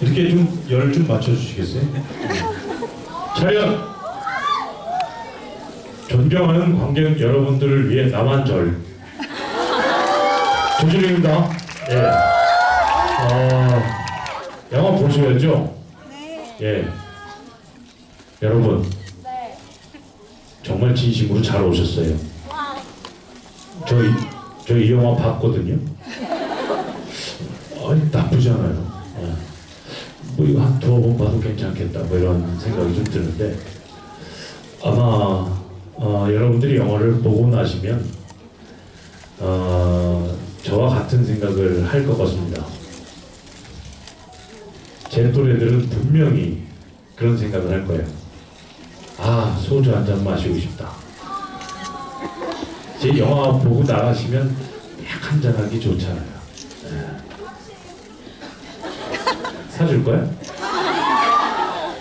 이렇게 좀 열 좀 맞춰주시겠어요? 차렷! 존경하는 관객 여러분들을 위해 남한절 조준입니다. 예. 어, 영화 보셔야죠? 예. 여러분, 정말 진심으로 잘 오셨어요. 저희 저이 영화 봤거든요. 아니 나쁘지 않아요. 예. 뭐 이거 한 두어 번 봐도 괜찮겠다. 뭐 이런 생각이 좀 드는데 아마 어, 여러분들이 영화를 보고 나시면 어, 저와 같은 생각을 할 것 같습니다. 제 또래들은 분명히 그런 생각을 할 거예요. 아 소주 한 잔 마시고 싶다. 제 영화 보고 나가시면 약 한잔 하기 좋잖아요. 예. 사줄 거야?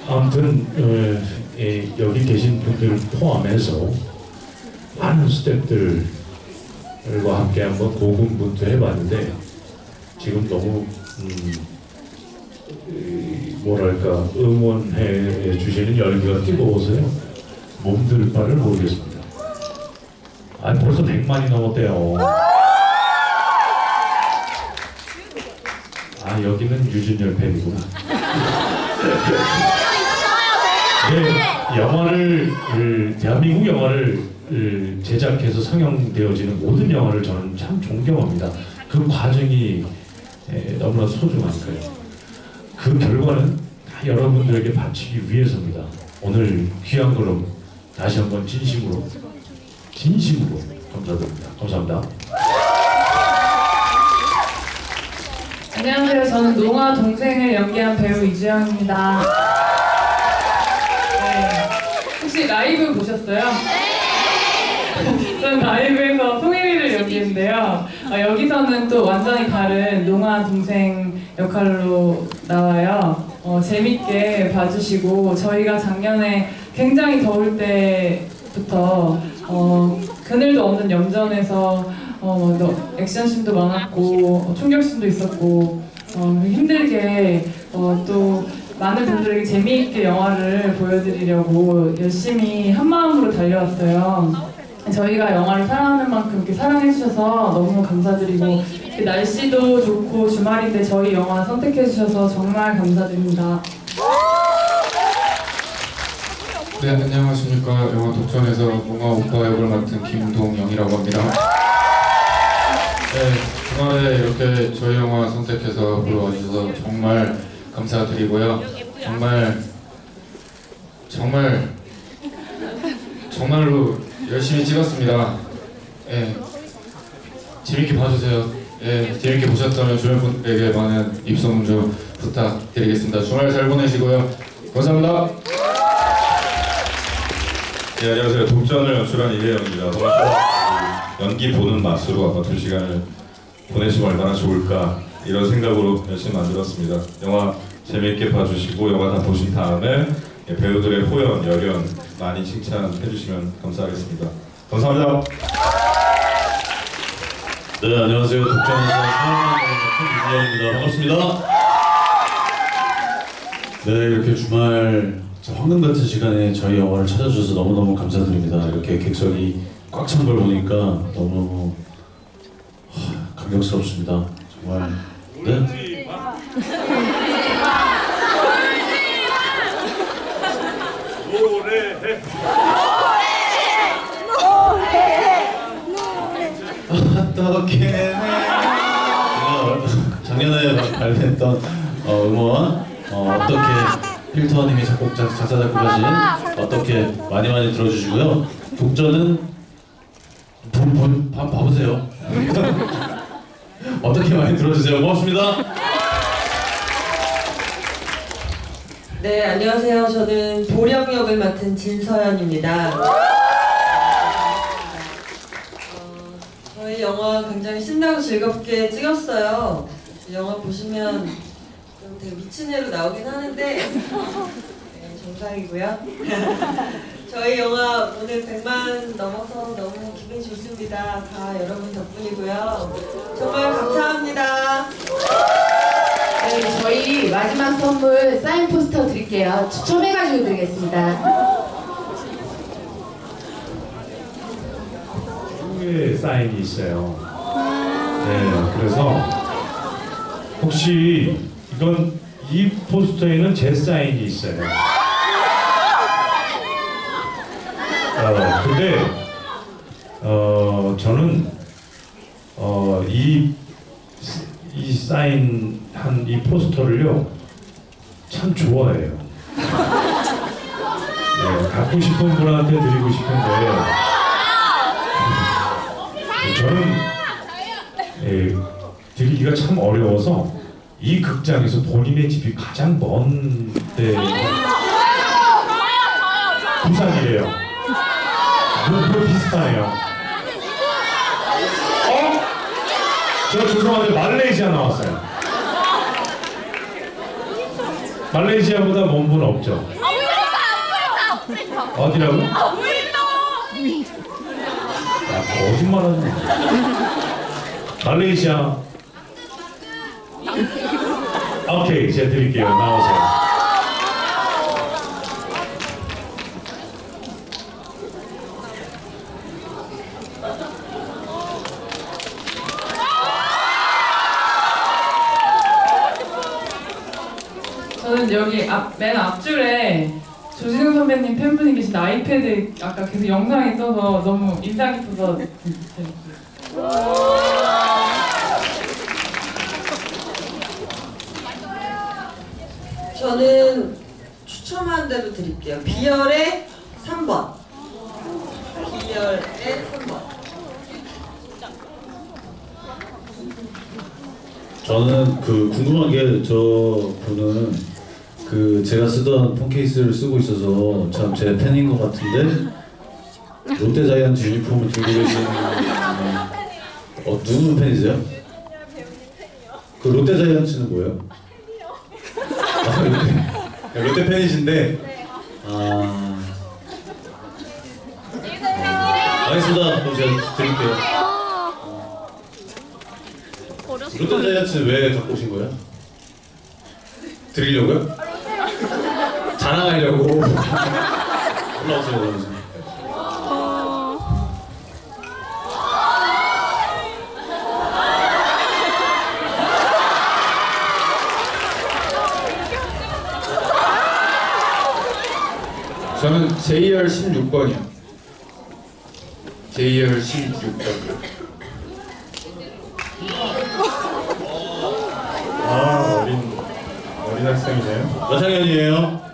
아무튼 어, 예, 여기 계신 분들 포함해서 많은 스태프들과 함께 한번 고군분투 해봤는데 지금 너무 음, 이, 뭐랄까 응원해 주시는 열기가 뜨거워서요 몸둘 바를 모르겠습니다. 아 벌써 100만이 넘었대요. 아 여기는 유준열 팬이구나. 네, 영화를 그, 대한민국 영화를 그, 제작해서 상영되어지는 모든 영화를 저는 참 존경합니다. 그 과정이 에, 너무나 소중하니까요. 그 결과는 다 여러분들에게 바치기 위해서입니다. 오늘 귀한 걸음 다시 한번 진심으로 진심으로 감사드립니다. 감사합니다. 안녕하세요. 저는 농아 동생을 연기한 배우 이주영입니다. 네. 혹시 라이브 보셨어요? 네. 저는 라이브에서 송혜리를 연기했는데요. 어, 여기서는 또 완전히 다른 농아 동생 역할로 나와요. 어, 재밌게 봐주시고 저희가 작년에 굉장히 더울 때부터 어, 그늘도 없는 염전에서 어, 너, 액션씬도 많았고 어, 충격씬도 있었고 어, 힘들게 어, 또 많은 분들에게 재미있게 영화를 보여드리려고 열심히 한 마음으로 달려왔어요. 저희가 영화를 사랑하는 만큼 이렇게 사랑해 주셔서 너무 감사드리고 날씨도 좋고 주말인데 저희 영화 선택해 주셔서 정말 감사드립니다. 네, 안녕하십니까. 영화 독전에서 농아 오빠 역을 맡은 김동영이라고 합니다. 네, 주말에 이렇게 저희 영화 선택해서 보러 와주셔서 정말 감사드리고요. 정말, 정말, 정말로 열심히 찍었습니다. 예, 재밌게 봐주세요. 예, 재밌게 보셨다면 주변 분들에게 많은 입소문 좀 부탁드리겠습니다. 주말 잘 보내시고요. 감사합니다. 네, 안녕하세요. 독전을 연출한 이혜영입니다. 반갑습니다. 연기 보는 맛으로 아마 두 시간을 보내시면 얼마나 좋을까 이런 생각으로 열심히 만들었습니다. 영화 재미있게 봐주시고 영화 다 보신 다음에 예, 배우들의 호연, 열연 많이 칭찬해 주시면 감사하겠습니다. 감사합니다. 네, 안녕하세요. 독장에서 사랑하는 이지영입니다. 반갑습니다. 네, 이렇게 주말 저 황금 같은 시간에 저희 영화를 찾아주셔서 너무너무 감사드립니다. 이렇게 객석이 꽉 찬 걸 보니까 너무 하, 감격스럽습니다. 정말. 네? 어떻게 제가 작년에 발표했던 어, 음원 어, 어떻게 필터님이 작곡자 작사 작곡하신 어떻게 많이 많이 들어주시고요 독전은 봐, 봐보세요 어떻게 많이 들어주세요 고맙습니다 네, 안녕하세요. 저는 보령 역을 맡은 진서연입니다. 어, 저희 영화 굉장히 신나고 즐겁게 찍었어요. 영화 보시면 좀 되게 미친 애로 나오긴 하는데 네, 정상이고요. 저희 영화 오늘 100만 넘어서 너무 기분이 좋습니다. 다 여러분 덕분이고요. 정말 감사합니다. 네, 저희 마지막 선물 사인 포스터 드릴게요. 추첨해가지고 드리겠습니다. 후에 사인이 있어요. 네, 그래서 혹시 이건 이 포스터에는 제 사인이 있어요. 어, 근데 어 저는 어 이 이 사인 한 이 포스터를요 참 좋아해요. 네, 갖고 싶은 분한테 드리고 싶은데 저는 예, 드리기가 참 어려워서 이 극장에서 본인의 집이 가장 먼데 부산이래요. 목표 비슷하네요. 어? 저 죄송한데 말레이시아 나왔어요. 말레이시아보다 먼 분 없죠? 어디라고? 야, 거짓말 하지 마. 말레이시아. 오케이, 제가 드릴게요. 나오세요. 저는 여기 앞, 맨 앞줄에 조진웅 선배님 팬분이 계신 아이패드 아까 계속 영상이 떠서 너무 인상 깊어서 드릴게요. 저는 추첨한 대로 드릴게요. 비열의 3번. 비열의 3번. 저는 그 궁금한 게 저 분은 그 제가 쓰던 폰 케이스를 쓰고 있어서 참 제 팬인 것 같은데 롯데 자이언츠 유니폼을 들고 계신 어 누구 팬이세요? 그 롯데 자이언츠는 뭐예요? 아, 롯데, 롯데 팬이신데 아 알겠습니다 그럼 제가 드릴게요 롯데 자이언츠 왜 갖고 오신 거예요? 드리려고요? 자랑하려고 올라오세요 저는 JR 16번이요. JR 16번. 아 어린 어린 학생이네요. 몇 학년이에요?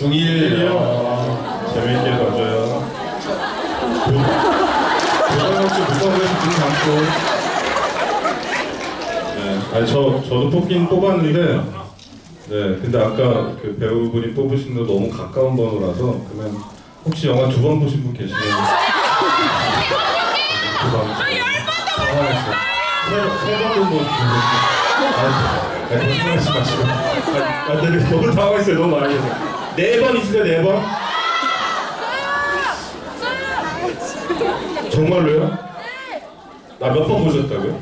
중1 아, 재미있게 던져요. 고등학교 무서워해서 눈 감고. 네, 아니 저 저도 뽑긴 뽑았는데. 네, 근데 아까 그 배우분이 뽑으신 거 너무 가까운 번호라서 그러면 혹시 영화 두 번 보신 분 계시면 두번 당황했어요. 세번 정도 아, 아니, 거짓말하지 마시고. 아, 아, 네, 너무 당황했어요. 너무 많이 해서. 네 번 있으세요, 네 번? 정말로요? 아, 몇번 보셨다고요?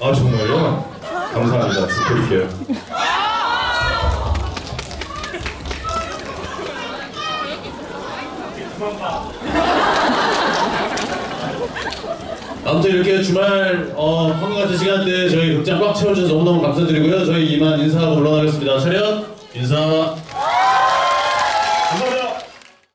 아, 정말요? 감사합니다. 드릴게요. 아무튼 이렇게 주말 어, 황금 같은 시간대 저희 극장 꽉 채워주셔서 너무너무 감사드리고요 저희 이만 인사하고 물러나겠습니다 차렷 인사